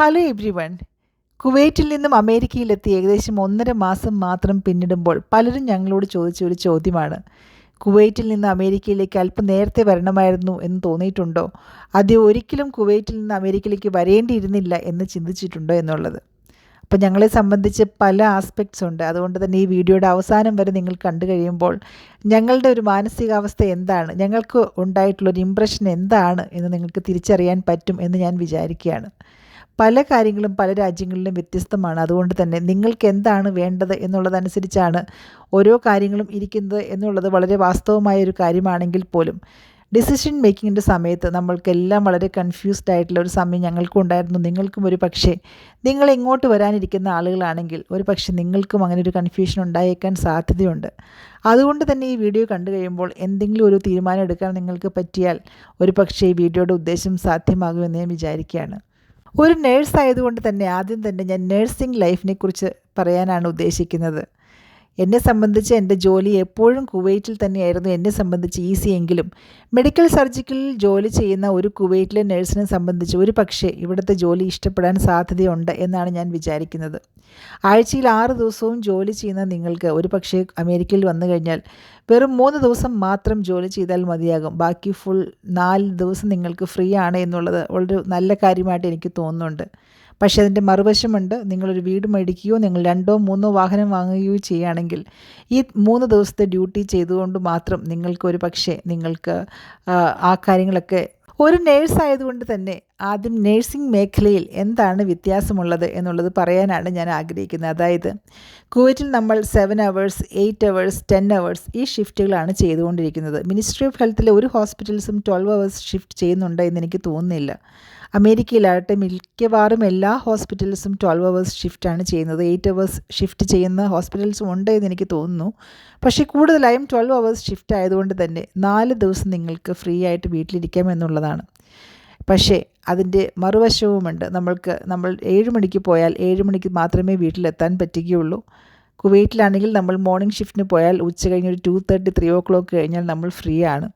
Hello every one കുവൈറ്റിൽ നിന്നും അമേരിക്കയിലെത്തി ഏകദേശം ഒന്നര മാസം മാത്രം പിന്നിടുമ്പോൾ പലരും ഞങ്ങളോട് ചോദിച്ച ഒരു ചോദ്യമാണ്. കുവൈറ്റിൽ നിന്ന് അമേരിക്കയിലേക്ക് അല്പം നേരത്തെ വരണമായിരുന്നു എന്ന് തോന്നിയിട്ടുണ്ടോ? അതേ ഒരിക്കലും കുവൈറ്റിൽ നിന്ന് അമേരിക്കയിലേക്ക് വരേണ്ടിയിരുന്നില്ല എന്ന് ചിന്തിച്ചിട്ടുണ്ടോ എന്നുള്ളത്. അപ്പോൾ ഞങ്ങളെ സംബന്ധിച്ച് പല ആസ്പെക്ട്സ് ഉണ്ട്. അതുകൊണ്ട് തന്നെ ഈ വീഡിയോയുടെ അവസാനം വരെ നിങ്ങൾ കണ്ടു കഴിയുമ്പോൾ ഞങ്ങളുടെ ഒരു മാനസികാവസ്ഥ എന്താണ്? ഞങ്ങൾക്ക് ഉണ്ടായിട്ടുള്ളൊരു ഇമ്പ്രഷൻ എന്താണ് എന്ന് നിങ്ങൾക്ക് തിരിച്ചറിയാൻ പറ്റും എന്ന് ഞാൻ വിചാരിക്കുകയാണ്. പല കാര്യങ്ങളും പല രാജ്യങ്ങളിലും വ്യത്യസ്തമാണ്. അതുകൊണ്ട് തന്നെ നിങ്ങൾക്ക് എന്താണ് വേണ്ടത് എന്നുള്ളതനുസരിച്ചാണ് ഓരോ കാര്യങ്ങളും ഇരിക്കുന്നത് എന്നുള്ളത് വളരെ വാസ്തവമായ ഒരു കാര്യമാണെങ്കിൽ പോലും. ഡിസിഷൻ മേക്കിങ്ങിന്റെ സമയത്ത് നമ്മൾക്കെല്ലാം വളരെ കൺഫ്യൂസ്ഡ് ആയിട്ടുള്ള ഒരു സമയം ഞങ്ങൾക്കും ഉണ്ടായിരുന്നു നിങ്ങൾക്കും ഒരു പക്ഷേ നിങ്ങൾ ഇങ്ങോട്ട് വരാനിരിക്കുന്ന ആളുകളാണെങ്കിൽ ഒരു പക്ഷേ നിങ്ങൾക്കും അങ്ങനെ ഒരു കൺഫ്യൂഷൻ ഉണ്ടായേക്കാൻ സാധ്യതയുണ്ട്. അതുകൊണ്ട് തന്നെ ഈ വീഡിയോ കണ്ടു കഴിയുമ്പോൾ എന്തെങ്കിലും ഒരു തീരുമാനം എടുക്കാൻ നിങ്ങൾക്ക് പറ്റിയാൽ ഒരു പക്ഷേ ഈ വീഡിയോയുടെ ഉദ്ദേശം സാധ്യമാകുമെന്ന് ഞാൻ വിചാരിക്കുകയാണ്. ഒരു നേഴ്സ് ആയതുകൊണ്ട് തന്നെ ആദ്യം തന്നെ ഞാൻ നേഴ്സിംഗ് ലൈഫിനെ കുറിച്ച് പറയാനാണ് ഉദ്ദേശിക്കുന്നത്. എന്നെ സംബന്ധിച്ച് എന്റെ ജോലി എപ്പോഴും കുവൈറ്റിൽ തന്നെയായിരുന്നു എന്നെ സംബന്ധിച്ച് ഈസി എങ്കിലും. മെഡിക്കൽ സർജിക്കലിൽ ജോലി ചെയ്യുന്ന ഒരു കുവൈറ്റിലെ നഴ്സിനെ സംബന്ധിച്ച് ഒരു പക്ഷേ ഇവിടുത്തെ ജോലി ഇഷ്ടപ്പെടാൻ സാധ്യതയുണ്ട് എന്നാണ് ഞാൻ വിചാരിക്കുന്നത്. ആഴ്ചയിൽ ആറ് ദിവസവും ജോലി ചെയ്യുന്ന നിങ്ങൾക്ക് ഒരു പക്ഷേ അമേരിക്കയിൽ വന്നു കഴിഞ്ഞാൽ വെറും മൂന്ന് ദിവസം മാത്രം ജോലി ചെയ്താൽ മതിയാകും. ബാക്കി ഫുൾ നാല് ദിവസം നിങ്ങൾക്ക് ഫ്രീ ആണ് എന്നുള്ളത് വളരെ നല്ല കാര്യമായിട്ട് എനിക്ക് തോന്നുന്നുണ്ട്. പക്ഷേ അതിന്റെ മറുവശമുണ്ട്. നിങ്ങളൊരു വീട് മേടിക്കുകയോ നിങ്ങൾ രണ്ടോ മൂന്നോ വാഹനം വാങ്ങുകയോ ചെയ്യുകയാണെങ്കിൽ ഈ മൂന്ന് ദിവസത്തെ ഡ്യൂട്ടി ചെയ്തുകൊണ്ട് മാത്രം നിങ്ങൾക്ക് ഒരു പക്ഷേ നിങ്ങൾക്ക് ആ കാര്യങ്ങളൊക്കെ ഒരു നേഴ്സ് ആയതുകൊണ്ട് തന്നെ ആദ്യം നേഴ്സിംഗ് മേഖലയിൽ എന്താണ് വ്യത്യാസമുള്ളത് എന്നുള്ളത് പറയാനാണ് ഞാൻ ആഗ്രഹിക്കുന്നത്. അതായത് കുവൈറ്റിൽ നമ്മൾ seven hours eight hours ten hours ഈ ഷിഫ്റ്റുകളാണ് ചെയ്തുകൊണ്ടിരിക്കുന്നത്. മിനിസ്ട്രി ഓഫ് ഹെൽത്തിലെ ഒരു ഹോസ്പിറ്റൽസും ട്വൽവ് അവേഴ്സ് ഷിഫ്റ്റ് ചെയ്യുന്നുണ്ട് എന്ന് എനിക്ക് തോന്നുന്നില്ല. അമേരിക്കയിലാകട്ടെ മിക്കവാറും എല്ലാ ഹോസ്പിറ്റൽസും ട്വൽവ് അവേഴ്സ് ഷിഫ്റ്റാണ് ചെയ്യുന്നത്. എയ്റ്റ് അവേഴ്സ് ഷിഫ്റ്റ് ചെയ്യുന്ന ഹോസ്പിറ്റൽസും ഉണ്ട് എന്ന് എനിക്ക് തോന്നുന്നു. പക്ഷേ കൂടുതലായും ട്വൽവ് അവേഴ്സ് ഷിഫ്റ്റ് ആയതുകൊണ്ട് തന്നെ നാല് ദിവസം നിങ്ങൾക്ക് ഫ്രീ ആയിട്ട് വീട്ടിലിരിക്കാം എന്നുള്ളതാണ്. പക്ഷേ അതിന്റെ മറുവശവുമുണ്ട്. നമ്മൾക്ക് നമ്മൾ ഏഴ് മണിക്ക് പോയാൽ ഏഴ് മണിക്ക് മാത്രമേ വീട്ടിലെത്താൻ പറ്റുകയുള്ളൂ. കുവൈറ്റിലാണെങ്കിൽ നമ്മൾ മോർണിംഗ് ഷിഫ്റ്റിന് പോയാൽ ഉച്ച കഴിഞ്ഞ് ഒരു two thirty three o'clock കഴിഞ്ഞാൽ നമ്മൾ ഫ്രീ ആണ്.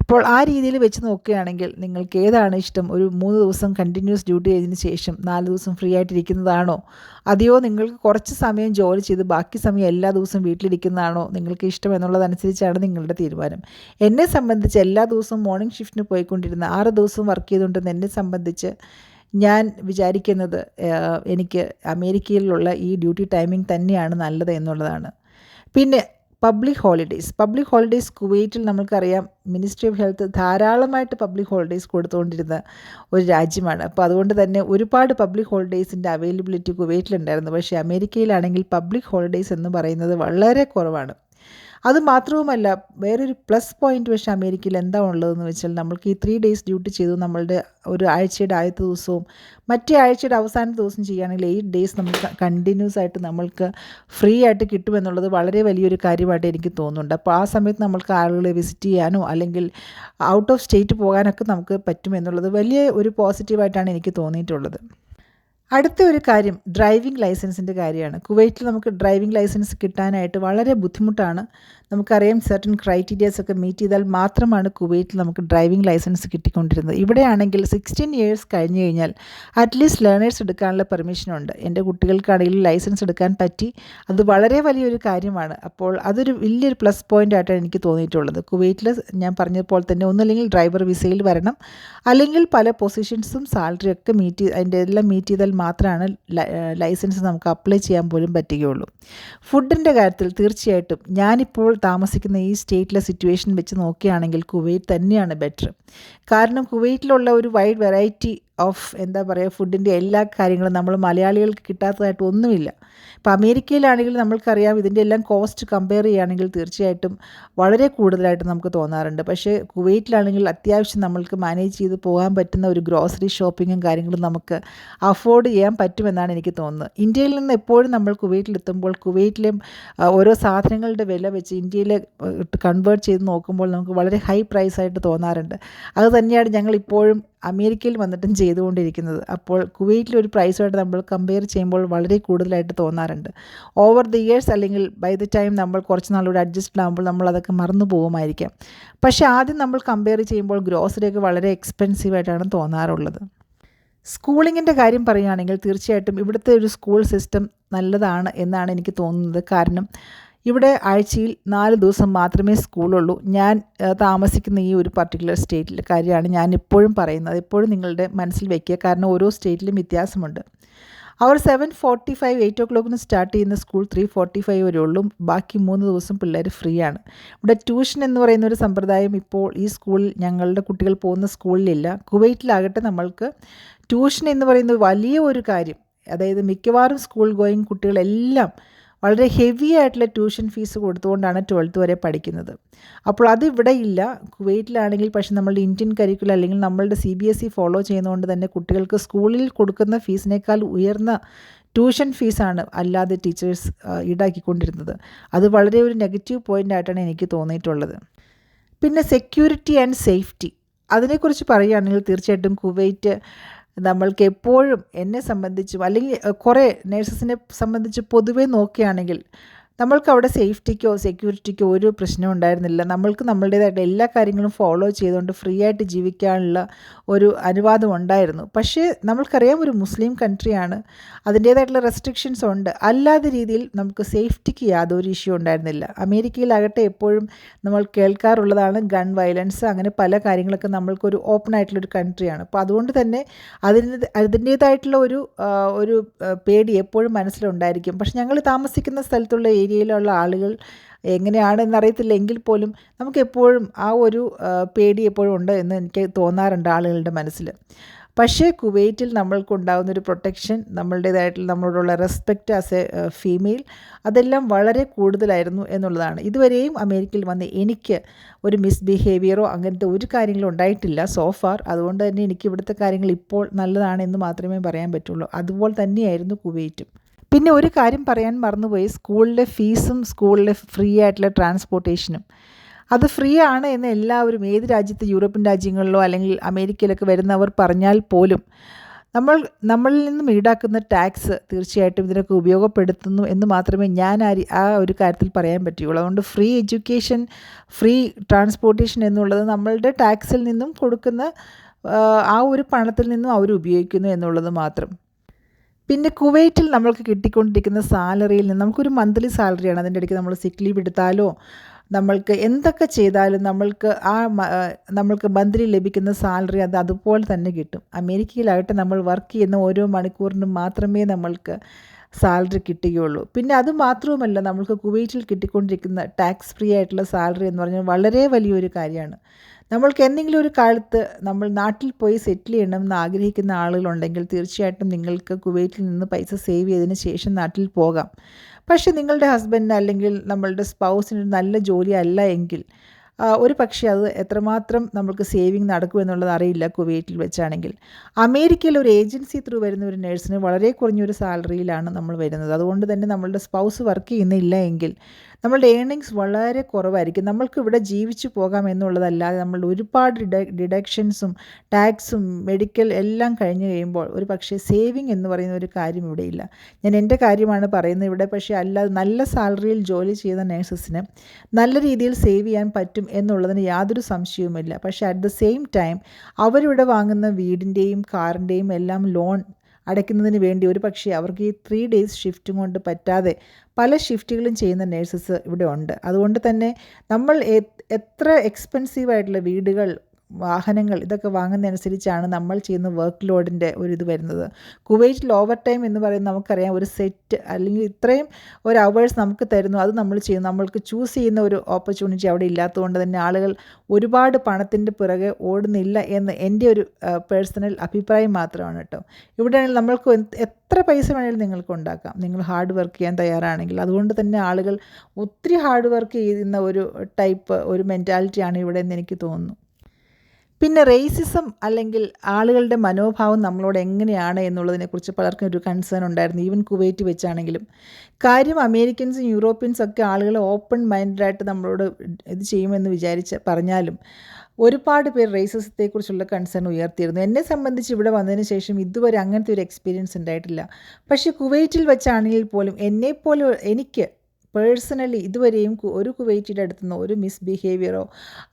അപ്പോൾ ആ രീതിയിൽ വെച്ച് നോക്കുകയാണെങ്കിൽ നിങ്ങൾക്ക് ഏതാണ് ഇഷ്ടം? ഒരു മൂന്ന് ദിവസം കണ്ടിന്യൂസ് ഡ്യൂട്ടി ചെയ്തതിന് ശേഷം നാല് ദിവസം ഫ്രീ ആയിട്ടിരിക്കുന്നതാണോ? അതെയോ നിങ്ങൾക്ക് കുറച്ച് സമയം ജോലി ചെയ്ത് ബാക്കി സമയം എല്ലാ ദിവസവും വീട്ടിലിരിക്കുന്നതാണോ നിങ്ങൾക്ക് ഇഷ്ടം എന്നുള്ളതനുസരിച്ചാണ് നിങ്ങളുടെ തീരുമാനം. എന്നെ സംബന്ധിച്ച് എല്ലാ ദിവസവും മോർണിംഗ് ഷിഫ്റ്റിന് പോയിക്കൊണ്ടിരുന്ന ആറ് ദിവസം വർക്ക് ചെയ്തുകൊണ്ടിരുന്ന എന്നെ സംബന്ധിച്ച് ഞാൻ വിചാരിക്കുന്നത് എനിക്ക് അമേരിക്കയിലുള്ള ഈ ഡ്യൂട്ടി ടൈമിംഗ് തന്നെയാണ് നല്ലത് എന്നുള്ളതാണ്. പിന്നെ പബ്ലിക് ഹോളിഡേയ്സ്. പബ്ലിക് ഹോളിഡേയ്സ് കുവൈറ്റിൽ നമുക്കറിയാം മിനിസ്ട്രി ഓഫ് ഹെൽത്ത് ധാരാളമായിട്ട് പബ്ലിക് ഹോളിഡേയ്സ് കൊടുത്തുകൊണ്ടിരുന്ന ഒരു രാജ്യമാണ്. അപ്പോൾ അതുകൊണ്ട് തന്നെ ഒരുപാട് പബ്ലിക് ഹോളിഡേയ്സിന്റെ അവൈലബിലിറ്റി കുവൈറ്റിലുണ്ടായിരുന്നു. പക്ഷേ അമേരിക്കയിലാണെങ്കിൽ പബ്ലിക് ഹോളിഡേയ്സ് എന്ന് പറയുന്നത് വളരെ കുറവാണ്. അത് മാത്രവുമല്ല വേറൊരു പ്ലസ് പോയിന്റ് പക്ഷേ അമേരിക്കയിൽ എന്താ ഉള്ളതെന്ന് വെച്ചാൽ നമ്മൾക്ക് ഈ ത്രീ ഡേയ്സ് ഡ്യൂട്ടി ചെയ്തു നമ്മളുടെ ഒരു ആഴ്ചയുടെ ആദ്യത്തെ ദിവസവും മറ്റേ ആഴ്ചയുടെ അവസാന ദിവസം ചെയ്യുകയാണെങ്കിൽ എയ്റ്റ് ഡേയ്സ് നമുക്ക് കണ്ടിന്യൂസ് ആയിട്ട് നമ്മൾക്ക് ഫ്രീ ആയിട്ട് കിട്ടുമെന്നുള്ളത് വളരെ വലിയൊരു കാര്യമായിട്ട് എനിക്ക് തോന്നുന്നുണ്ട്. അപ്പോൾ ആ സമയത്ത് നമ്മൾക്ക് ആളുകളെ വിസിറ്റ് ചെയ്യാനോ അല്ലെങ്കിൽ ഔട്ട് ഓഫ് സ്റ്റേറ്റ് പോകാനൊക്കെ നമുക്ക് പറ്റുമെന്നുള്ളത് വലിയ ഒരു പോസിറ്റീവായിട്ടാണ് എനിക്ക് തോന്നിയിട്ടുള്ളത്. അടുത്ത ഒരു കാര്യം ഡ്രൈവിംഗ് ലൈസൻസിന്റെ കാര്യമാണ്. കുവൈറ്റിൽ നമുക്ക് ഡ്രൈവിംഗ് ലൈസൻസ് കിട്ടാനായിട്ട് വളരെ ബുദ്ധിമുട്ടാണ്. നമുക്കറിയാം സെർട്ടൺ ക്രൈറ്റീരിയാസ് ഒക്കെ മീറ്റ് ചെയ്താൽ മാത്രമാണ് കുവൈറ്റിൽ നമുക്ക് ഡ്രൈവിംഗ് ലൈസൻസ് കിട്ടിക്കൊണ്ടിരുന്നത്. ഇവിടെയാണെങ്കിൽ സിക്സ്റ്റീൻ ഇയേഴ്സ് കഴിഞ്ഞു കഴിഞ്ഞാൽ അറ്റ്ലീസ്റ്റ് ലേണേഴ്സ് എടുക്കാനുള്ള പെർമിഷനുണ്ട് എന്റെ കുട്ടികൾക്കാണെങ്കിലും ലൈസൻസ് എടുക്കാൻ പറ്റി. അത് വളരെ വലിയൊരു കാര്യമാണ്. അപ്പോൾ അതൊരു വലിയൊരു പ്ലസ് പോയിന്റ് ആയിട്ടാണ് എനിക്ക് തോന്നിയിട്ടുള്ളത്. കുവൈറ്റിൽ ഞാൻ പറഞ്ഞതുപോലെ തന്നെ ഒന്നല്ലെങ്കിൽ ഡ്രൈവർ വിസയിൽ വരണം. അല്ലെങ്കിൽ പല പൊസിഷൻസും സാലറി ഒക്കെ മീറ്റ് അതിന്റെ എല്ലാം മീറ്റ് ചെയ്താൽ മാത്രമാണ് ലൈസൻസ് നമുക്ക് അപ്ലൈ ചെയ്യാൻ പോലും പറ്റുകയുള്ളൂ. ഫുഡിന്റെ കാര്യത്തിൽ തീർച്ചയായിട്ടും ഞാനിപ്പോൾ താമസിക്കുന്ന ഈ സ്റ്റേറ്റിലെ സിറ്റുവേഷൻ വെച്ച് നോക്കുകയാണെങ്കിൽ കുവൈറ്റ് തന്നെയാണ് ബെറ്റർ. കാരണം കുവൈറ്റിലുള്ള ഒരു വൈഡ് വെറൈറ്റി ഓഫ് എന്താ പറയുക ഫുഡിന്റെ എല്ലാ കാര്യങ്ങളും നമ്മൾ മലയാളികൾക്ക് കിട്ടാത്തതായിട്ട് ഒന്നുമില്ല. ഇപ്പോൾ അമേരിക്കയിലാണെങ്കിൽ നമ്മൾക്കറിയാം ഇതിന്റെ എല്ലാം കോസ്റ്റ് കമ്പയർ ചെയ്യുകയാണെങ്കിൽ തീർച്ചയായിട്ടും വളരെ കൂടുതലായിട്ട് നമുക്ക് തോന്നാറുണ്ട്. പക്ഷേ കുവൈറ്റിലാണെങ്കിൽ അത്യാവശ്യം നമ്മൾക്ക് മാനേജ് ചെയ്ത് പോകാൻ പറ്റുന്ന ഒരു ഗ്രോസറി ഷോപ്പിങ്ങും കാര്യങ്ങളും നമുക്ക് അഫോർഡ് ചെയ്യാൻ പറ്റുമെന്നാണ് എനിക്ക് തോന്നുന്നത്. ഇന്ത്യയിൽ നിന്ന് എപ്പോഴും നമ്മൾ കുവൈറ്റിലെത്തുമ്പോൾ കുവൈറ്റിലെ ഓരോ സാധനങ്ങളുടെ വില വെച്ച് ഇന്ത്യയിലെ കൺവേർട്ട് ചെയ്ത് നോക്കുമ്പോൾ നമുക്ക് വളരെ ഹൈ പ്രൈസായിട്ട് തോന്നാറുണ്ട്. അത് തന്നെയാണ് ഞങ്ങൾ ഇപ്പോഴും അമേരിക്കയിൽ വന്നിട്ടും ചെയ്തുകൊണ്ടിരിക്കുന്നത്. അപ്പോൾ കുവൈറ്റിലെ ഒരു പ്രൈസുമായിട്ട് നമ്മൾ കമ്പയർ ചെയ്യുമ്പോൾ വളരെ കൂടുതലായിട്ട് തോന്നാറുണ്ട്. ഓവർ ദി ഇയേഴ്സ് അല്ലെങ്കിൽ ബൈ ദി ടൈം നമ്മൾ കുറച്ച് നാളൂടെ അഡ്ജസ്റ്റഡ് ആകുമ്പോൾ നമ്മൾ അതൊക്കെ മറന്നു പോകുമായിരിക്കാം. പക്ഷേ ആദ്യം നമ്മൾ കമ്പയർ ചെയ്യുമ്പോൾ ഗ്രോസറിയൊക്കെ വളരെ എക്സ്പെൻസീവായിട്ടാണ് തോന്നാറുള്ളത്. സ്കൂളിങ്ങിന്റെ കാര്യം പറയുകയാണെങ്കിൽ തീർച്ചയായിട്ടും ഇവിടുത്തെ ഒരു സ്കൂൾ സിസ്റ്റം നല്ലതാണ് എന്നാണ് എനിക്ക് തോന്നുന്നത്. കാരണം ഇവിടെ ആഴ്ചയിൽ നാല് ദിവസം മാത്രമേ സ്കൂളുള്ളൂ. ഞാൻ താമസിക്കുന്ന ഈ ഒരു പർട്ടിക്കുലർ സ്റ്റേറ്റിലെ കാര്യമാണ് ഞാൻ എപ്പോഴും പറയുന്നത്. എപ്പോഴും നിങ്ങളുടെ മനസ്സിൽ വയ്ക്കുക കാരണം ഓരോ സ്റ്റേറ്റിലും വ്യത്യാസമുണ്ട്. അവർ സെവൻ ഫോർട്ടി ഫൈവ് എയ്റ്റ് ഒ ക്ലോക്കിന് സ്റ്റാർട്ട് ചെയ്യുന്ന സ്കൂൾ ത്രീ ഫോർട്ടി ഫൈവ് വരെ ഉള്ളൂ. ബാക്കി മൂന്ന് ദിവസം പിള്ളേർ ഫ്രീ ആണ് ഇവിടെ ട്യൂഷൻ എന്ന് പറയുന്ന ഒരു സമ്പ്രദായം ഇപ്പോൾ ഈ സ്കൂളിൽ ഞങ്ങളുടെ കുട്ടികൾ പോകുന്ന സ്കൂളിലില്ല കുവൈറ്റിലാകട്ടെ നമ്മൾക്ക് ട്യൂഷൻ എന്ന് പറയുന്നത് വലിയ ഒരു കാര്യം. അതായത് മിക്കവാറും സ്കൂൾ ഗോയിങ് കുട്ടികളെല്ലാം വളരെ ഹെവി ആയിട്ടുള്ള ട്യൂഷൻ ഫീസ് കൊടുത്തുകൊണ്ടാണ് ട്വൽത്ത് വരെ പഠിക്കുന്നത്. അപ്പോൾ അത് ഇവിടെ ഇല്ല. കുവൈറ്റിലാണെങ്കിൽ പക്ഷേ നമ്മളുടെ ഇന്ത്യൻ കരിക്കുലം അല്ലെങ്കിൽ നമ്മളുടെ C B S E follow ചെയ്യുന്നതുകൊണ്ട് തന്നെ കുട്ടികൾക്ക് സ്കൂളിൽ കൊടുക്കുന്ന ഫീസിനേക്കാൾ ഉയർന്ന ട്യൂഷൻ ഫീസാണ് അല്ലാതെ ടീച്ചേഴ്സ് ഈടാക്കിക്കൊണ്ടിരുന്നത്. അത് വളരെ ഒരു നെഗറ്റീവ് പോയിന്റ് ആയിട്ടാണ് എനിക്ക് തോന്നിയിട്ടുള്ളത്. പിന്നെ സെക്യൂരിറ്റി ആൻഡ് സേഫ്റ്റി അതിനെക്കുറിച്ച് പറയുകയാണെങ്കിൽ തീർച്ചയായിട്ടും കുവൈറ്റ് നമ്മൾക്ക് എപ്പോഴും എന്നെ സംബന്ധിച്ചും അല്ലെങ്കിൽ കുറേ നേഴ്സസിനെ സംബന്ധിച്ച് പൊതുവേ നോക്കുകയാണെങ്കിൽ നമ്മൾക്ക് അവിടെ സേഫ്റ്റിക്കോ സെക്യൂരിറ്റിക്കോ ഒരു പ്രശ്നം ഉണ്ടായിരുന്നില്ല. നമ്മൾക്ക് നമ്മളുടേതായിട്ട് എല്ലാ കാര്യങ്ങളും ഫോളോ ചെയ്തുകൊണ്ട് ഫ്രീ ആയിട്ട് ജീവിക്കാനുള്ള ഒരു അനുവാദം ഉണ്ടായിരുന്നു. പക്ഷേ നമ്മൾക്കറിയാം ഒരു മുസ്ലിം കൺട്രിയാണ്. അതിന്റേതായിട്ടുള്ള റെസ്ട്രിക്ഷൻസ് ഉണ്ട്. അല്ലാതെ രീതിയിൽ നമുക്ക് സേഫ്റ്റിക്ക് യാതൊരു ഇഷ്യൂ ഉണ്ടായിരുന്നില്ല. അമേരിക്കയിലാകട്ടെ എപ്പോഴും നമ്മൾ കേൾക്കാറുള്ളതാണ് ഗൺ വയലൻസ് അങ്ങനെ പല കാര്യങ്ങളൊക്കെ നമ്മൾക്കൊരു ഓപ്പൺ ആയിട്ടുള്ളൊരു കൺട്രിയാണ്. അപ്പോൾ അതുകൊണ്ട് തന്നെ അതിന് അതിന്റേതായിട്ടുള്ള ഒരു ഒരു പേടി എപ്പോഴും മനസ്സിലുണ്ടായിരിക്കും. പക്ഷെ ഞങ്ങൾ താമസിക്കുന്ന സ്ഥലത്തുള്ള ഏരിയയിലുള്ള ആളുകൾ എങ്ങനെയാണെന്ന് അറിയത്തില്ല. എങ്കിൽ പോലും നമുക്കെപ്പോഴും ആ ഒരു പേടി എപ്പോഴും ഉണ്ട് എന്ന് എനിക്ക് തോന്നാറുണ്ട് ആളുകളുടെ മനസ്സിൽ. പക്ഷേ കുവൈറ്റിൽ നമ്മൾക്കുണ്ടാകുന്ന ഒരു പ്രൊട്ടക്ഷൻ നമ്മളുടേതായിട്ടുള്ള നമ്മളോടുള്ള റെസ്പെക്റ്റ് ആസ് എ ഫീമെയിൽ അതെല്ലാം വളരെ കൂടുതലായിരുന്നു എന്നുള്ളതാണ്. ഇതുവരെയും അമേരിക്കയിൽ വന്ന് എനിക്ക് ഒരു മിസ്ബിഹേവിയറോ അങ്ങനത്തെ ഒരു കാര്യങ്ങളും ഉണ്ടായിട്ടില്ല സോഫാർ അതുകൊണ്ട് തന്നെ എനിക്ക് ഇവിടുത്തെ കാര്യങ്ങൾ ഇപ്പോൾ നല്ലതാണെന്ന് മാത്രമേ പറയാൻ പറ്റുള്ളൂ. അതുപോലെ തന്നെയായിരുന്നു കുവൈറ്റും. പിന്നെ ഒരു കാര്യം പറയാൻ മറന്നുപോയി. സ്കൂളിലെ ഫീസും സ്കൂളിലെ ഫ്രീ ആയിട്ടുള്ള ട്രാൻസ്പോർട്ടേഷനും. അത് ഫ്രീ ആണ് എന്ന് എല്ലാവരും ഏത് രാജ്യത്ത് യൂറോപ്യൻ രാജ്യങ്ങളിലോ അല്ലെങ്കിൽ അമേരിക്കയിലൊക്കെ വരുന്നവർ പറഞ്ഞാൽ പോലും നമ്മൾ നമ്മളിൽ നിന്നും ഈടാക്കുന്ന ടാക്സ് തീർച്ചയായിട്ടും ഇതിനൊക്കെ ഉപയോഗപ്പെടുത്തുന്നു എന്ന് മാത്രമേ ഞാൻ ആ ഒരു കാര്യത്തിൽ പറയാൻ പറ്റുകയുള്ളൂ. അതുകൊണ്ട് ഫ്രീ എഡ്യൂക്കേഷൻ ഫ്രീ ട്രാൻസ്പോർട്ടേഷൻ എന്നുള്ളത് നമ്മളുടെ ടാക്സിൽ നിന്നും കൊടുക്കുന്ന ആ ഒരു പണത്തിൽ നിന്നും അവർ ഉപയോഗിക്കുന്നു എന്നുള്ളത് മാത്രം. പിന്നെ കുവൈറ്റിൽ നമ്മൾക്ക് കിട്ടിക്കൊണ്ടിരിക്കുന്ന സാലറിയിൽ നിന്ന് നമുക്കൊരു മന്ത്ലി സാലറിയാണ് അതിന്റെ ഇടയ്ക്ക് നമ്മൾ സിക്ക് ലീവ് എടുത്താലോ നമ്മൾക്ക് എന്തൊക്കെ ചെയ്താലും നമ്മൾക്ക് ആ നമ്മൾക്ക് മന്ത്ലി ലഭിക്കുന്ന സാലറി അത് അതുപോലെ തന്നെ കിട്ടും. അമേരിക്കയിലായിട്ട് നമ്മൾ വർക്ക് ചെയ്യുന്ന ഓരോ മണിക്കൂറിനും മാത്രമേ നമ്മൾക്ക് സാലറി കിട്ടുകയുള്ളൂ. പിന്നെ അത് മാത്രവുമല്ല നമ്മൾക്ക് കുവൈറ്റിൽ കിട്ടിക്കൊണ്ടിരിക്കുന്ന ടാക്സ് ഫ്രീ ആയിട്ടുള്ള സാലറി എന്ന് പറഞ്ഞാൽ വളരെ വലിയൊരു കാര്യമാണ്. നമ്മൾക്ക് എന്തെങ്കിലും ഒരു കാലത്ത് നമ്മൾ നാട്ടിൽ പോയി സെറ്റിൽ ചെയ്യണം എന്ന് ആഗ്രഹിക്കുന്ന ആളുകളുണ്ടെങ്കിൽ തീർച്ചയായിട്ടും നിങ്ങൾക്ക് കുവൈറ്റിൽ നിന്ന് പൈസ സേവ് ചെയ്തതിന് ശേഷം നാട്ടിൽ പോകാം. പക്ഷേ നിങ്ങളുടെ ഹസ്ബൻഡിന് അല്ലെങ്കിൽ നമ്മളുടെ സ്പൗസിന് നല്ല ജോലി അല്ല എങ്കിൽ ഒരു പക്ഷേ അത് എത്രമാത്രം നമുക്ക് സേവിങ് നടക്കും എന്നുള്ളത് അറിയില്ല കുവൈറ്റിൽ വെച്ചാണെങ്കിൽ. അമേരിക്കയിൽ ഒരു ഏജൻസി ത്രൂ വരുന്ന ഒരു നേഴ്സിന് വളരെ കുറഞ്ഞൊരു സാലറിയിലാണ് നമ്മൾ വരുന്നത്. അതുകൊണ്ട് തന്നെ നമ്മളുടെ സ്പൗസ് വർക്ക് ചെയ്യുന്നില്ല എങ്കിൽ നമ്മളുടെ ഏണിങ്സ് വളരെ കുറവായിരിക്കും. നമ്മൾക്ക് ഇവിടെ ജീവിച്ചു പോകാം എന്നുള്ളതല്ലാതെ നമ്മൾ ഒരുപാട് ഡിഡക്ഷൻസും ടാക്സും മെഡിക്കൽ എല്ലാം കഴിഞ്ഞ് കഴിയുമ്പോൾ ഒരു പക്ഷേ സേവിങ് എന്ന് പറയുന്ന ഒരു കാര്യം ഇവിടെയില്ല ഞാൻ എന്റെ കാര്യമാണ് പറയുന്നത് ഇവിടെ. പക്ഷേ അല്ലാതെ നല്ല സാലറിയിൽ ജോലി ചെയ്യുന്ന നേഴ്സസിന് നല്ല രീതിയിൽ സേവ് ചെയ്യാൻ പറ്റും എന്നുള്ളതിന് യാതൊരു സംശയവുമില്ല. പക്ഷേ അറ്റ് ദ സെയിം ടൈം അവരിവിടെ വാങ്ങുന്ന വീടിന്റെയും കാറിന്റെയും എല്ലാം ലോൺ അടയ്ക്കുന്നതിന് വേണ്ടി ഒരു പക്ഷേ അവർക്ക് ഈ ത്രീ ഡേയ്സ് ഷിഫ്റ്റും കൊണ്ട് പറ്റാതെ പല ഷിഫ്റ്റുകളും ചെയ്യുന്ന നേഴ്സസ് ഇവിടെ ഉണ്ട്. അതുകൊണ്ട് തന്നെ നമ്മൾ എത്ര എക്സ്പെൻസീവ് ആയിട്ടുള്ള വീടുകൾ വാഹനങ്ങൾ ഇതൊക്കെ വാങ്ങുന്നതനുസരിച്ചാണ് നമ്മൾ ചെയ്യുന്ന വർക്ക് ലോഡിന്റെ ഒരു ഇത് വരുന്നത്. കുവൈറ്റിൽ ഓവർ ടൈം എന്ന് പറയുന്നത് നമുക്കറിയാം ഒരു സെറ്റ് അല്ലെങ്കിൽ ഇത്രയും ഒരു അവേഴ്സ് നമുക്ക് തരുന്നു. അത് നമ്മൾ ചെയ്യുന്നു. നമ്മൾക്ക് ചൂസ് ചെയ്യുന്ന ഒരു ഓപ്പർച്യൂണിറ്റി അവിടെ ഇല്ലാത്തതുകൊണ്ട് തന്നെ ആളുകൾ ഒരുപാട് പണത്തിന്റെ പുറകെ ഓടുന്നില്ല എന്ന് എന്റെ ഒരു പേഴ്സണൽ അഭിപ്രായം മാത്രമാണ് കേട്ടോ. ഇവിടെയാണെങ്കിൽ നമ്മൾക്ക് എത്ര പൈസ വേണമെങ്കിലും നിങ്ങൾക്ക് ഉണ്ടാക്കാം. നിങ്ങൾ ഹാർഡ് വർക്ക് ചെയ്യാൻ തയ്യാറാണെങ്കിൽ. അതുകൊണ്ട് തന്നെ ആളുകൾ ഒത്തിരി ഹാർഡ് വർക്ക് ചെയ്യുന്ന ഒരു ടൈപ്പ് ഒരു മെന്റാലിറ്റിയാണ് ഇവിടെ എന്ന് എനിക്ക് തോന്നുന്നു. പിന്നെ റേസിസം അല്ലെങ്കിൽ ആളുകളുടെ മനോഭാവം നമ്മളോട് എങ്ങനെയാണ് എന്നുള്ളതിനെക്കുറിച്ച് പലർക്കും ഒരു കൺസേൺ ഉണ്ടായിരുന്നു. ഈവൻ കുവൈറ്റ് വെച്ചാണെങ്കിലും. കാര്യം അമേരിക്കൻസും യൂറോപ്യൻസും ഒക്കെ ആളുകളെ ഓപ്പൺ മൈൻഡായിട്ട് നമ്മളോട് ഇത് ചെയ്യുമെന്ന് വിചാരിച്ച് പറഞ്ഞാലും ഒരുപാട് പേർ റേസിസത്തെക്കുറിച്ചുള്ള കൺസേൺ ഉയർത്തിയിരുന്നു. എന്നെ സംബന്ധിച്ച് ഇവിടെ വന്നതിന് ശേഷം ഇതുവരെ അങ്ങനത്തെ ഒരു എക്സ്പീരിയൻസ് ഉണ്ടായിട്ടില്ല. പക്ഷേ കുവൈറ്റിൽ വെച്ചാണെങ്കിൽ പോലും എന്നെപ്പോലെ എനിക്ക് പേഴ്സണലി ഇതുവരെയും ഒരു കുവൈറ്റിയുടെ അടുത്തുനിന്ന് ഒരു മിസ്ബിഹേവിയറോ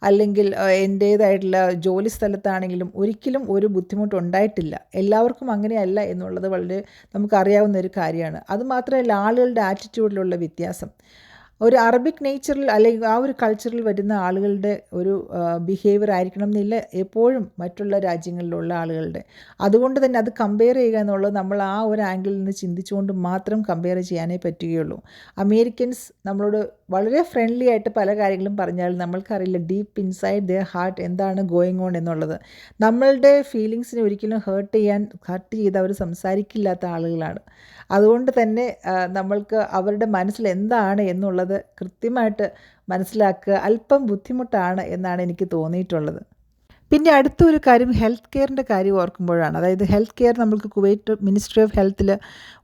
അല്ലെങ്കിൽ എന്റേതായിട്ടുള്ള ജോലി സ്ഥലത്താണെങ്കിലും ഒരിക്കലും ഒരു ബുദ്ധിമുട്ടുണ്ടായിട്ടില്ല. എല്ലാവർക്കും അങ്ങനെയല്ല എന്നുള്ളത് വളരെ നമുക്കറിയാവുന്ന ഒരു കാര്യമാണ്. അതുമാത്രമല്ല ആളുകളുടെ ആറ്റിറ്റ്യൂഡിലുള്ള വ്യത്യാസം. ഒരു അറബിക് നേച്ചറിൽ അല്ലെങ്കിൽ ആ ഒരു കൾച്ചറിൽ വരുന്ന ആളുകളുടെ ഒരു ബിഹേവിയർ ആയിരിക്കണം എന്നില്ല എപ്പോഴും മറ്റുള്ള രാജ്യങ്ങളിലുള്ള ആളുകളുടെ. അതുകൊണ്ട് തന്നെ അത് കമ്പയർ ചെയ്യുക എന്നുള്ളത് നമ്മൾ ആ ഒരു ആംഗിളിൽ നിന്ന് ചിന്തിച്ചുകൊണ്ട് മാത്രം കമ്പയർ ചെയ്യാനേ പറ്റുകയുള്ളൂ. അമേരിക്കൻസ് നമ്മളോട് വളരെ ഫ്രണ്ട്ലി ആയിട്ട് പല കാര്യങ്ങളും പറഞ്ഞാലും നമ്മൾക്കറിയില്ല ഡീപ്പ് ഇൻസൈഡ് ദ ഹാർട്ട് എന്താണ് ഗോയിങ് ഓൺ എന്നുള്ളത്. നമ്മളുടെ ഫീലിങ്സിനെ ഒരിക്കലും ഹേർട്ട് ചെയ്യാൻ ഹർട്ട് ചെയ്ത് അവർ സംസാരിക്കില്ലാത്ത ആളുകളാണ്. അതുകൊണ്ട് തന്നെ നമ്മൾക്ക് അവരുടെ മനസ്സിൽ എന്താണ് എന്നുള്ളത് കൃത്യമായിട്ട് മനസ്സിലാക്കുക അല്പം ബുദ്ധിമുട്ടാണ് എന്നാണ് എനിക്ക് തോന്നിയിട്ടുള്ളത്. പിന്നെ അടുത്തൊരു കാര്യം ഹെൽത്ത് കെയറിന്റെ കാര്യം ഓർക്കുമ്പോഴാണ്. അതായത് ഹെൽത്ത് കെയർ നമ്മൾക്ക് കുവൈറ്റ് മിനിസ്ട്രി ഓഫ് ഹെൽത്തിൽ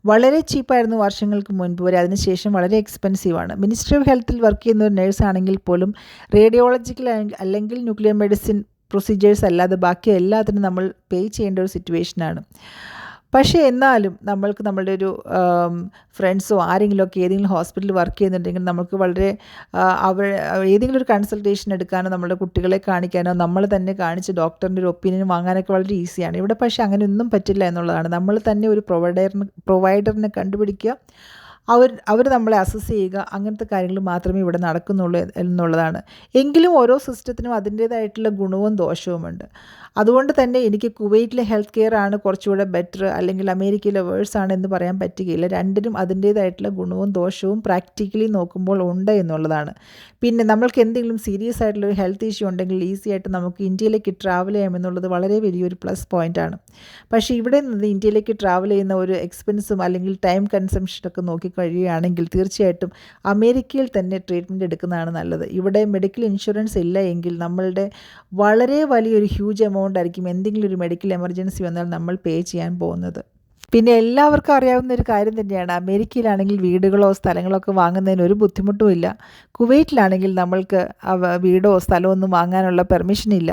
വളരെ ചീപ്പായിരുന്നു വർഷങ്ങൾക്ക് മുൻപ്. വരെ അതിനുശേഷം വളരെ എക്സ്പെൻസീവാണ് മിനിസ്ട്രി ഓഫ് ഹെൽത്തിൽ വർക്ക് ചെയ്യുന്ന ഒരു നേഴ്സാണെങ്കിൽ പോലും റേഡിയോളജിക്കൽ അല്ലെങ്കിൽ ന്യൂക്ലിയർ മെഡിസിൻ പ്രൊസീജിയേഴ്സ് അല്ലാതെ ബാക്കി എല്ലാത്തിനും നമ്മൾ പേ ചെയ്യേണ്ട ഒരു സിറ്റുവേഷനാണ് പക്ഷേ എന്നാലും നമ്മൾക്ക് നമ്മളുടെ ഒരു ഫ്രണ്ട്സോ ആരെങ്കിലും ഒക്കെ ഏതെങ്കിലും ഹോസ്പിറ്റലിൽ വർക്ക് ചെയ്യുന്നുണ്ടെങ്കിൽ നമുക്ക് വളരെ അവർ ഏതെങ്കിലും ഒരു കൺസൾട്ടേഷൻ എടുക്കാനോ നമ്മുടെ കുട്ടികളെ കാണിക്കാനോ നമ്മൾ തന്നെ കാണിച്ച് ഡോക്ടറിന്റെ ഒരു ഒപ്പീനിയൻ വാങ്ങാനൊക്കെ വളരെ ഈസിയാണ് ഇവിടെ പക്ഷേ അങ്ങനെയൊന്നും പറ്റില്ല എന്നുള്ളതാണ്. നമ്മൾ തന്നെ ഒരു പ്രൊവൈഡറിന് പ്രൊവൈഡറിനെ കണ്ടുപിടിക്കുക. അവർ അവർ നമ്മളെ അസസ് ചെയ്യുക അങ്ങനത്തെ കാര്യങ്ങൾ മാത്രമേ ഇവിടെ നടക്കുന്നുള്ളൂ എന്നുള്ളതാണ്. എങ്കിലും ഓരോ സിസ്റ്റത്തിനും അതിന്റേതായിട്ടുള്ള ഗുണവും ദോഷവുമുണ്ട് അതുകൊണ്ട് തന്നെ എനിക്ക് കുവൈറ്റിലെ ഹെൽത്ത് കെയർ ആണ് കുറച്ചുകൂടെ ബെറ്റർ അല്ലെങ്കിൽ അമേരിക്കയിലെ വേഴ്സ് ആണ് എന്ന് പറയാൻ പറ്റുകയില്ല. രണ്ടിനും അതിന്റേതായിട്ടുള്ള ഗുണവും ദോഷവും പ്രാക്ടിക്കലി നോക്കുമ്പോൾ ഉണ്ട് എന്നുള്ളതാണ്. പിന്നെ നമ്മൾക്ക് എന്തെങ്കിലും സീരിയസ് ആയിട്ടുള്ള ഒരു ഹെൽത്ത് ഇഷ്യൂ ഉണ്ടെങ്കിൽ ഈസി ആയിട്ട് നമുക്ക് ഇന്ത്യയിലേക്ക് ട്രാവൽ ചെയ്യാമെന്നുള്ളത് വളരെ വലിയൊരു പ്ലസ് പോയിന്റാണ് പക്ഷേ ഇവിടെ നിന്ന് ഇന്ത്യയിലേക്ക് ട്രാവൽ ചെയ്യുന്ന ഒരു എക്സ്പെൻസും അല്ലെങ്കിൽ ടൈം കൺസംഷനൊക്കെ നോക്കി കഴിയുകയാണെങ്കിൽ തീർച്ചയായിട്ടും അമേരിക്കയിൽ തന്നെ ട്രീറ്റ്മെന്റ് എടുക്കുന്നതാണ് നല്ലത്. ഇവിടെ മെഡിക്കൽ ഇൻഷുറൻസ് ഇല്ല എങ്കിൽ നമ്മളുടെ വളരെ വലിയൊരു ഹ്യൂജ് എമൗണ്ട് ആയിരിക്കും എന്തെങ്കിലും ഒരു മെഡിക്കൽ എമർജൻസി വന്നാൽ നമ്മൾ പേ ചെയ്യാൻ പോകുന്നത്. പിന്നെ എല്ലാവർക്കും അറിയാവുന്ന ഒരു കാര്യം തന്നെയാണ്. അമേരിക്കയിലാണെങ്കിൽ വീടുകളോ സ്ഥലങ്ങളോ ഒക്കെ വാങ്ങുന്നതിന് ഒരു ബുദ്ധിമുട്ടുമില്ല. കുവൈറ്റിലാണെങ്കിൽ നമ്മൾക്ക് വീടോ സ്ഥലമോ ഒന്നും വാങ്ങാനുള്ള പെർമിഷൻ ഇല്ല.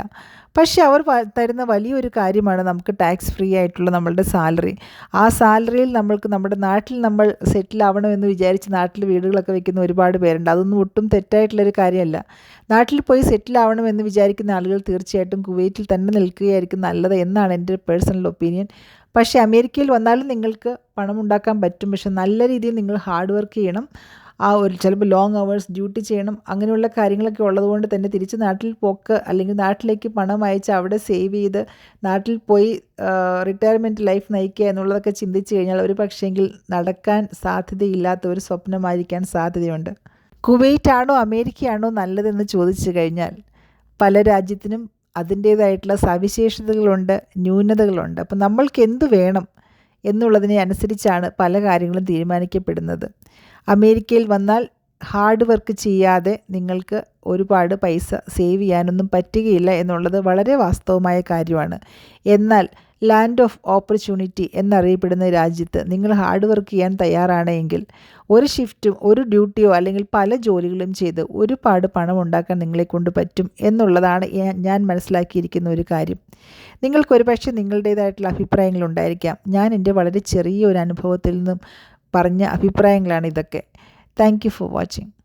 പക്ഷേ അവർ തരുന്ന വലിയൊരു കാര്യമാണ് നമുക്ക് ടാക്സ് ഫ്രീ ആയിട്ടുള്ള നമ്മളുടെ സാലറി ആ സാലറിയിൽ നമ്മൾക്ക് നമ്മുടെ നാട്ടിൽ നമ്മൾ സെറ്റിൽ ആവണമെന്ന് വിചാരിച്ച് നാട്ടിൽ വീടുകളൊക്കെ വെക്കുന്ന ഒരുപാട് പേരുണ്ട്. അതൊന്നും ഒട്ടും തെറ്റായിട്ടുള്ളൊരു കാര്യമല്ല. നാട്ടിൽ പോയി സെറ്റിൽ ആവണമെന്ന് വിചാരിക്കുന്ന ആളുകൾ തീർച്ചയായിട്ടും കുവൈറ്റിൽ തന്നെ നിൽക്കുകയായിരിക്കും നല്ലത് എന്നാണ് എന്റെ പേഴ്സണൽ ഒപ്പീനിയൻ പക്ഷേ അമേരിക്കയിൽ വന്നാലും നിങ്ങൾക്ക് പണം ഉണ്ടാക്കാൻ പറ്റും. പക്ഷെ നല്ല രീതിയിൽ നിങ്ങൾ ഹാർഡ് വർക്ക് ചെയ്യണം. ആ ഒരു ചിലപ്പോൾ ലോങ് അവേഴ്സ് ഡ്യൂട്ടി ചെയ്യണം അങ്ങനെയുള്ള കാര്യങ്ങളൊക്കെ ഉള്ളതുകൊണ്ട് തന്നെ തിരിച്ച് നാട്ടിൽ പോക്ക് അല്ലെങ്കിൽ നാട്ടിലേക്ക് പണം അയച്ച് അവിടെ സേവ് ചെയ്ത് നാട്ടിൽ പോയി റിട്ടയർമെന്റ് ലൈഫ് നയിക്കുക എന്നുള്ളതൊക്കെ ചിന്തിച്ച് കഴിഞ്ഞാൽ ഒരു പക്ഷേങ്കിൽ നടക്കാൻ സാധ്യതയില്ലാത്ത ഒരു സ്വപ്നമായിരിക്കാൻ സാധ്യതയുണ്ട്. കുവൈറ്റാണോ അമേരിക്കയാണോ നല്ലതെന്ന് ചോദിച്ചു കഴിഞ്ഞാൽ പല രാജ്യത്തിനും അതിന്റേതായിട്ടുള്ള സവിശേഷതകളുണ്ട് ന്യൂനതകളുണ്ട്. അപ്പം നമ്മൾക്ക് എന്ത് വേണം എന്നുള്ളതിനെ അനുസരിച്ചാണ് പല കാര്യങ്ങളും തീരുമാനിക്കപ്പെടുന്നത്. അമേരിക്കയിൽ വന്നാൽ ഹാർഡ് വർക്ക് ചെയ്യാതെ നിങ്ങൾക്ക് ഒരുപാട് പൈസ സേവ് ചെയ്യാനൊന്നും പറ്റുകയില്ല എന്നുള്ളത് വളരെ വാസ്തവമായ കാര്യമാണ്. എന്നാൽ ലാൻഡ് ഓഫ് ഓപ്പർച്യൂണിറ്റി എന്നറിയപ്പെടുന്ന രാജ്യത്ത് നിങ്ങൾ ഹാർഡ് വർക്ക് ചെയ്യാൻ തയ്യാറാണെങ്കിൽ ഒരു ഷിഫ്റ്റും ഒരു ഡ്യൂട്ടിയോ അല്ലെങ്കിൽ പല ജോലികളും ചെയ്ത് ഒരുപാട് പണം ഉണ്ടാക്കാൻ നിങ്ങളെ കൊണ്ട് പറ്റും എന്നുള്ളതാണ് ഞാൻ- മനസ്സിലാക്കിയിരിക്കുന്ന ഒരു കാര്യം. നിങ്ങൾക്കൊരു പക്ഷേ നിങ്ങളുടേതായിട്ടുള്ള അഭിപ്രായങ്ങൾ ഉണ്ടായിരിക്കാം. ഞാൻ എന്റെ വളരെ ചെറിയ ഒരു അനുഭവത്തിൽ നിന്നും പറഞ്ഞ അഭിപ്രായങ്ങളാണ് ഇതൊക്കെ. Thank you for watching